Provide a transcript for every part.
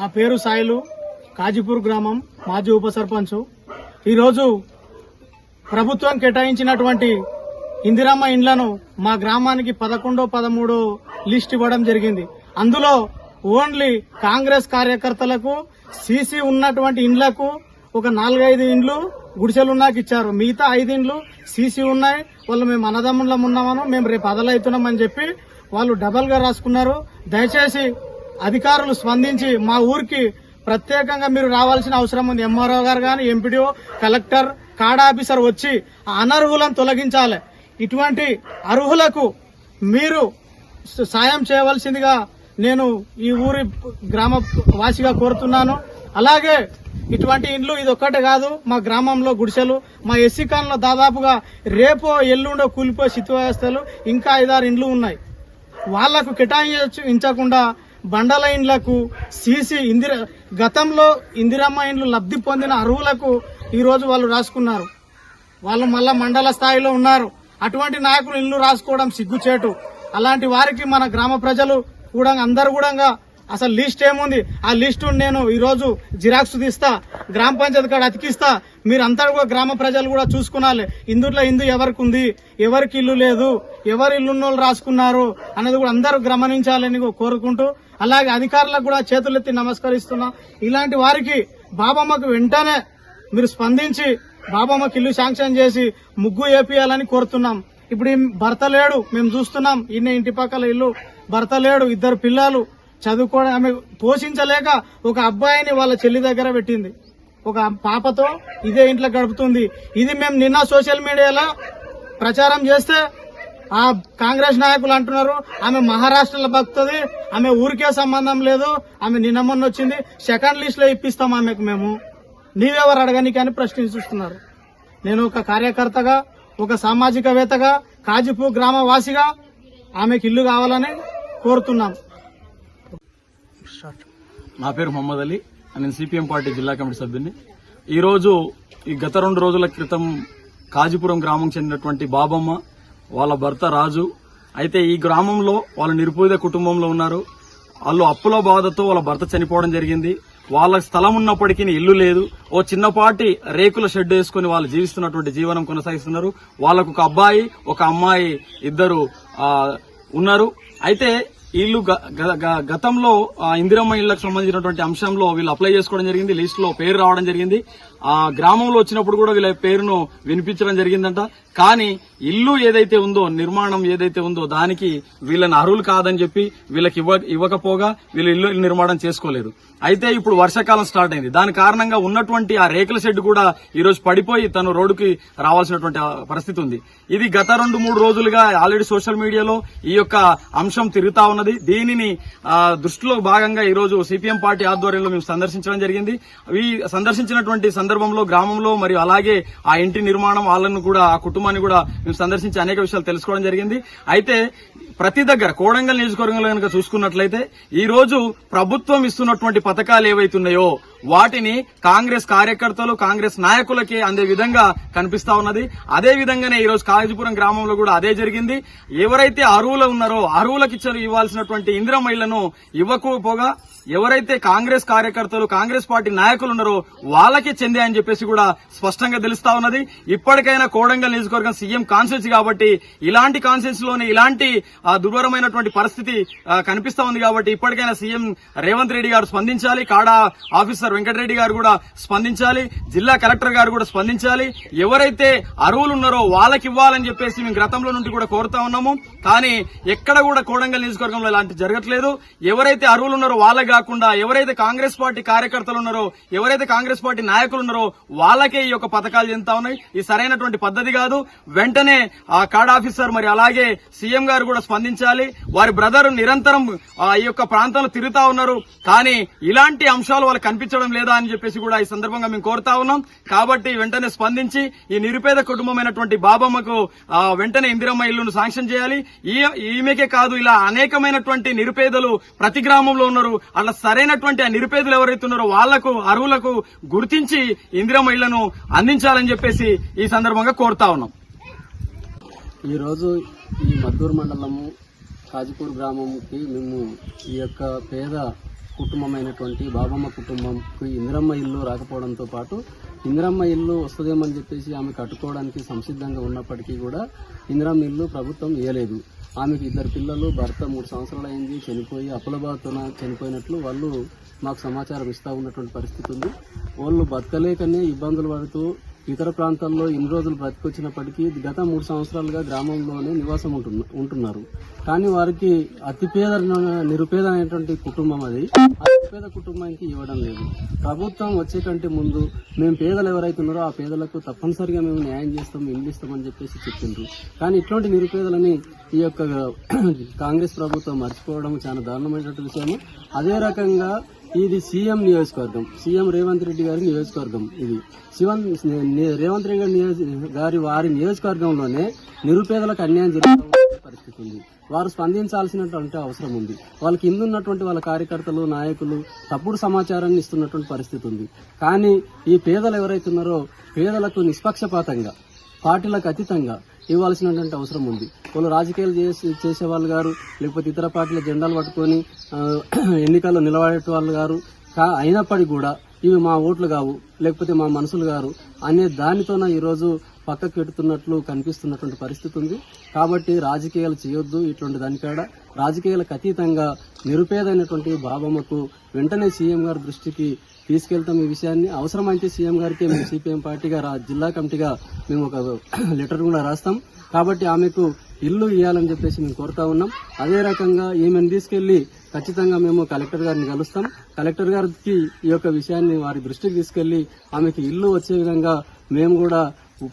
నా పేరు సాయిలు కాజీపూర్ గ్రామం మాజీ ఉప సర్పంచ్. ఈరోజు ప్రభుత్వం కేటాయించినటువంటి ఇందిరమ్మ ఇండ్లను మా గ్రామానికి పదకొండో పదమూడో లిస్ట్ ఇవ్వడం జరిగింది. అందులో ఓన్లీ కాంగ్రెస్ కార్యకర్తలకు సీసీ ఉన్నటువంటి ఇండ్లకు ఒక నాలుగైదు ఇండ్లు గుడిసెలు ఉన్నాక ఇచ్చారు. మిగతా ఐదు ఇండ్లు సీసీ ఉన్నాయి. వాళ్ళు మేము అన్నదమ్ములం ఉన్నామను మేము రేపు అదలవుతున్నామని చెప్పి వాళ్ళు డబల్గా రాసుకున్నారు. దయచేసి అధికారులు స్పందించి మా ఊరికి ప్రత్యేకంగా మీరు రావాల్సిన అవసరం ఉంది. ఎంఆర్ఓ గారు కానీ ఎంపీడీఓ కలెక్టర్ కాడా ఆఫీసర్ వచ్చి ఆ అనర్హులను తొలగించాలి. ఇటువంటి అర్హులకు మీరు సాయం చేయవలసిందిగా నేను ఈ ఊరి గ్రామ వాసిగా కోరుతున్నాను. అలాగే ఇటువంటి ఇండ్లు ఇది ఒక్కటే కాదు. మా గ్రామంలో గుడిసెలు మా ఎస్సీ కాలంలో దాదాపుగా రేపో ఎల్లుండో కూలిపోయే స్థితివ్యవస్థలు ఇంకా ఐదారు ఇండ్లు ఉన్నాయి. వాళ్ళకు కేటాయించకుండా బండల ఇండ్లకు సీసీ ఇందిర గతంలో ఇందిరమ్మ ఇండ్లు లబ్ధి పొందిన అర్హులకు ఈరోజు వాళ్ళు రాసుకున్నారు. వాళ్ళు మళ్ళా మండల స్థాయిలో ఉన్నారు. అటువంటి నాయకులు ఇల్లు రాసుకోవడం సిగ్గుచేటు. అలాంటి వారికి మన గ్రామ ప్రజలు కూడా అందరు కూడా అసలు లిస్ట్ ఏముంది? ఆ లిస్టు నేను ఈరోజు జిరాక్స్ తీస్తా గ్రామ పంచాయతీ కాడ అతికిస్తా. మీరంతా కూడా గ్రామ ప్రజలు కూడా చూసుకునాలి. ఇందులో ఇందు ఎవరికి ఉంది ఎవరికి ఇల్లు లేదు? ఎవరు ఇల్లు ఉన్నోళ్ళు రాసుకున్నారు? అనేది కూడా అందరూ గమనించాలని కోరుకుంటూ అలాగే అధికారులకు కూడా చేతులెత్తి నమస్కరిస్తున్నా. ఇలాంటి వారికి బాబమ్మకు వెంటనే మీరు స్పందించి బాబమ్మకి ఇల్లు శాంక్షన్ చేసి ముగ్గు ఏపీయాలని కోరుతున్నాం. ఇప్పుడు భర్త లేడు మేము చూస్తున్నాం. ఈయన ఇంటి పక్కల ఇల్లు. భర్త లేడు ఇద్దరు పిల్లలు. చదువుకోవడం ఆమె పోషించలేక ఒక అబ్బాయిని వాళ్ళ చెల్లి దగ్గర పెట్టింది. ఒక పాపతో ఇదే ఇంట్లో గడుపుతుంది. ఇది మేము నిన్న సోషల్ మీడియాలో ప్రచారం చేస్తే ఆ కాంగ్రెస్ నాయకులు అంటున్నారు ఆమె మహారాష్ట్రలో బతుకుతుంది ఆమె ఊరికే సంబంధం లేదు ఆమె నిన్న మొన్న వచ్చింది సెకండ్ లిస్ట్లో ఇప్పిస్తాం ఆమెకు మేము. నీవెవరు అడగని కానీ ప్రశ్నిస్తున్నారు నేను ఒక కార్యకర్తగా ఒక సామాజికవేత్తగా కాజిపూ గ్రామవాసిగా ఆమెకు ఆమెకి ఇల్లు కావాలని కోరుతున్నాను. నా పేరు మొహమ్మద్ అలీ. నేను సిపిఎం పార్టీ జిల్లా కమిటీ సభ్యుని ఈరోజు ఈ గత రెండు రోజుల క్రితం కాజీపురం గ్రామం చెందినటువంటి బాబమ్మ వాళ్ళ భర్త రాజు అయితే ఈ గ్రామంలో వాళ్ళ నిరుపేద కుటుంబంలో ఉన్నారు. వాళ్ళు అప్పుల బాధతో వాళ్ళ భర్త చనిపోవడం జరిగింది. వాళ్ళ స్థలం ఉన్నప్పటికీ ఇల్లు లేదు. ఓ చిన్నపాటి రేకుల షెడ్ వేసుకుని వాళ్ళు జీవిస్తున్నటువంటి జీవనం కొనసాగిస్తున్నారు. వాళ్ళకు ఒక అబ్బాయి ఒక అమ్మాయి ఇద్దరు ఉన్నారు. అయితే వీళ్ళు గ- గ- గ- గతంలో ఇందిరమ్మ ఇళ్ళకు సంబంధించినటువంటి అంశంలో వీళ్ళు అప్లై చేసుకోవడం జరిగింది లిస్ట్లో పేరు రావడం జరిగింది. ఆ గ్రామంలో వచ్చినప్పుడు కూడా వీళ్ళ పేరును వినిపించడం జరిగిందంట. కానీ ఇల్లు ఏదైతే ఉందో నిర్మాణం ఏదైతే ఉందో దానికి వీళ్ళని అర్హులు కాదని చెప్పి వీళ్ళకి ఇవ్వ ఇవ్వకపోగా వీళ్ళు ఇల్లు నిర్మాణం చేసుకోలేదు. అయితే ఇప్పుడు వర్షాకాలం స్టార్ట్ అయింది. దాని కారణంగా ఉన్నటువంటి ఆ రేకుల షెడ్ కూడా ఈరోజు పడిపోయి తను రోడ్డుకి రావాల్సినటువంటి పరిస్థితి ఉంది. ఇది గత రెండు మూడు రోజులుగా ఆల్రెడీ సోషల్ మీడియాలో ఈ యొక్క అంశం తిరుగుతా ఉన్నది. దీనిని దృష్టిలో భాగంగా ఈ రోజు సిపిఎం పార్టీ ఆధ్వర్యంలో మేము సందర్శించడం జరిగింది. ఈ సందర్శించినటువంటి సందర్భంలో గ్రామంలో మరియు అలాగే ఆ ఇంటి నిర్మాణం వాళ్ళను కూడా ఆ కుటుంబాన్ని కూడా మేము సందర్శించి అనేక విషయాలు తెలుసుకోవడం జరిగింది. అయితే ప్రతి దగ్గర కోడంగల్ నియోజకవర్గంలో కనుక చూసుకున్నట్లయితే ఈ రోజు ప్రభుత్వం ఇస్తున్నటువంటి పథకాలు ఏవైతున్నాయో వాటిని కాంగ్రెస్ కార్యకర్తలు కాంగ్రెస్ నాయకులకి అందే విధంగా కనిపిస్తా ఉన్నది. అదే విధంగానే ఈ రోజు కాజీపురం గ్రామంలో కూడా అదే జరిగింది. ఎవరైతే అరువులు ఉన్నారో అరువులకు ఇచ్చారు ఇవ్వాల్సినటువంటి ఇందిరా ఇవ్వకపోగా ఎవరైతే కాంగ్రెస్ కార్యకర్తలు కాంగ్రెస్ పార్టీ నాయకులు ఉన్నారో వాళ్ళకే చెందే అని చెప్పేసి కూడా స్పష్టంగా తెలుస్తా ఉన్నది. ఇప్పటికైనా కోడంగల్ నియోజకవర్గం సీఎం కాన్సెన్స్ కాబట్టి ఇలాంటి కాన్సెన్స్లోనే ఇలాంటి దుర్భరమైనటువంటి పరిస్థితి కనిపిస్తా ఉంది కాబట్టి ఇప్పటికైనా సీఎం రేవంత్ రెడ్డి గారు స్పందించాలి కాడా ఆఫీసర్ వెంకటరెడ్డి గారు కూడా స్పందించాలి జిల్లా కలెక్టర్ గారు కూడా స్పందించాలి. ఎవరైతే అరువులు ఉన్నారో వాళ్ళకి ఇవ్వాలని చెప్పేసి మేము గతంలో నుండి కూడా కోరుతా ఉన్నాము. కానీ ఎక్కడ కూడా కోడంగల్ నియోజకవర్గంలో ఇలాంటి జరగట్లేదు. ఎవరైతే అరువులు ఉన్నారో వాళ్ళకి కాకుండా ఎవరైతే కాంగ్రెస్ పార్టీ కార్యకర్తలు ఉన్నారో ఎవరైతే కాంగ్రెస్ పార్టీ నాయకులు ఉన్నారో వాళ్ళకే ఈ యొక్క పథకాలు చెందుతా ఉన్నాయి. ఇది సరైనటువంటి పద్ధతి కాదు. వెంటనే ఆ కార్డ్ ఆఫీసర్ మరి అలాగే సీఎం గారు కూడా స్పందించాలి. వారి బ్రదర్ నిరంతరం ఆ, ఈ యొక్క ప్రాంతంలో తిరుగుతా ఉన్నారు. కానీ ఇలాంటి అంశాలు వాళ్ళు కనిపించడం లేదా అని చెప్పేసి కూడా ఈ సందర్భంగా మేము కోరుతా ఉన్నాం. కాబట్టి వెంటనే స్పందించి ఈ నిరుపేద కుటుంబమైనటువంటి బాబమ్మకు వెంటనే ఇందిరమ్మ ఇల్లును శాంక్షన్ చేయాలి. ఈ- ఈమెకే కాదు ఇలా అనేకమైనటువంటి నిరుపేదలు ప్రతి గ్రామంలో ఉన్నారు. అలా సరైనటువంటి ఆ నిరుపేదలు ఎవరైతే ఉన్నారో వాళ్ళకు అరువులకు గుర్తించి ఇందిరమ్మ ఇళ్ళను అందించాలని చెప్పేసి ఈ సందర్భంగా కోరుతా ఉన్నాం. ఈరోజు ఈ చిత్తూరు మండలము కాజిపూర్ గ్రామంకి మేము ఈ యొక్క పేద కుటుంబమైనటువంటి బాబమ్మ కుటుంబంకి ఇందిరమ్మ ఇల్లు రాకపోవడంతో పాటు ఇందిరమ్మ ఇల్లు వస్తుందేమని చెప్పేసి ఆమె కట్టుకోవడానికి సంసిద్ధంగా ఉన్నప్పటికీ కూడా ఇందిరమ్మ ఇల్లు ప్రభుత్వం ఇవ్వలేదు ఆమెకి ఇద్దరు పిల్లలు భర్త మూడు సంవత్సరాలు అయింది చనిపోయి అప్పులబాతున చనిపోయినట్లు వాళ్ళు మాకు సమాచారం ఇస్తూ ఉన్నటువంటి పరిస్థితి ఉంది. వాళ్ళు బతకలేకనే ఇబ్బందులు పడుతూ ఇతర ప్రాంతాల్లో ఇన్ని రోజులు బ్రతికొచ్చినప్పటికీ గత మూడు సంవత్సరాలుగా గ్రామంలోనే నివాసం ఉంటున్నారు. కానీ వారికి అతిపేద నిరుపేద అనేటువంటి కుటుంబం అది. పేద కుటుంబానికి ఇవ్వడం లేదు. ప్రభుత్వం వచ్చే కంటే ముందు మేము పేదలు ఎవరైతే ఉన్నారో ఆ పేదలకు తప్పనిసరిగా మేము న్యాయం చేస్తాం ఇల్లు ఇస్తామని చెప్పేసి చెప్పిండ్రు. కానీ ఇట్లాంటి నిరుపేదలని ఈ యొక్క కాంగ్రెస్ ప్రభుత్వం మర్చిపోవడం చాలా దారుణమైనటువంటి విషయము. అదే రకంగా ఇది సీఎం నియోజకవర్గం సీఎం రేవంత్ రెడ్డి గారి నియోజకవర్గం ఇది. శివన్ రేవంత్ రెడ్డి గారి నియోజ- గారి వారి నియోజకవర్గంలోనే నిరుపేదలకు అన్యాయం జరుగుతున్న పరిస్థితి ఉంది. వారు స్పందించాల్సినటువంటి అవసరం ఉంది. వాళ్ళ కింద ఉన్నటువంటి వాళ్ళ కార్యకర్తలు నాయకులు తప్పుడు సమాచారాన్ని ఇస్తున్నటువంటి పరిస్థితి ఉంది. కానీ ఈ పేదలు ఎవరైతే ఉన్నారో పేదలకు నిష్పక్షపాతంగా పార్టీలకు అతీతంగా ఇవ్వాల్సినటువంటి అవసరం ఉంది. వాళ్ళు రాజకీయాలు చేసి చేసే వాళ్ళు గారు లేకపోతే ఇతర పార్టీల జెండాలు పట్టుకొని ఎన్నికల్లో నిలబడే వాళ్ళు గారు కా- అయినప్పటికీ కూడా ఇవి మా ఓట్లు కావు లేకపోతే మా మనసులు గారు అనే దానితోన ఈరోజు పక్కకు పెడుతున్నట్లు కనిపిస్తున్నటువంటి పరిస్థితి ఉంది. కాబట్టి రాజకీయాలు చేయొద్దు ఇటువంటి దానికాడ. రాజకీయాలకు అతీతంగా నిరుపేదైనటువంటి బాబమ్మకు వెంటనే సీఎం గారి దృష్టికి తీసుకెళ్తాం ఈ విషయాన్ని. అవసరమైతే సీఎం గారికి మేము సిపిఎం పార్టీగా రా- జిల్లా కమిటీగా మేము ఒక లెటర్ కూడా రాస్తాం. కాబట్టి ఆమెకు ఇల్లు ఇవ్వాలని చెప్పేసి మేము కోరుతా ఉన్నాం. అదే రకంగా ఈమెను తీసుకెళ్ళి ఖచ్చితంగా మేము కలెక్టర్ గారిని కలుస్తాం. కలెక్టర్ గారికి ఈ యొక్క విషయాన్ని వారి దృష్టికి తీసుకెళ్ళి ఆమెకి ఇల్లు వచ్చే విధంగా మేము కూడా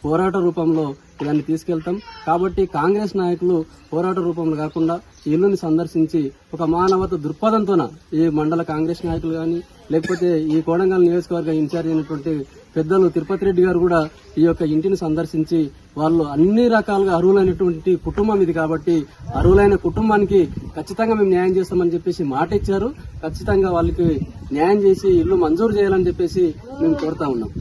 పోరాట రూపంలో దాన్ని తీసుకెళ్తాం. కాబట్టి కాంగ్రెస్ నాయకులు పోరాట రూపంలో కాకుండా ఇల్లుని సందర్శించి ఒక మానవత దృక్పథంతోన ఈ మండల కాంగ్రెస్ నాయకులు కానీ లేకపోతే ఈ కోడంగల్ నియోజకవర్గ ఇన్ఛార్జ్ అయినటువంటి పెద్దలు తిరుపతి రెడ్డి గారు కూడా ఈ యొక్క ఇంటిని సందర్శించి వాళ్ళు అన్ని రకాలుగా అర్హులైనటువంటి కుటుంబం ఇది కాబట్టి అర్హులైన కుటుంబానికి ఖచ్చితంగా మేము న్యాయం చేస్తామని చెప్పేసి మాట ఇచ్చారు. ఖచ్చితంగా వాళ్ళకి న్యాయం చేసి ఇల్లు మంజూరు చేయాలని చెప్పేసి మేము కోరుతా ఉన్నాం.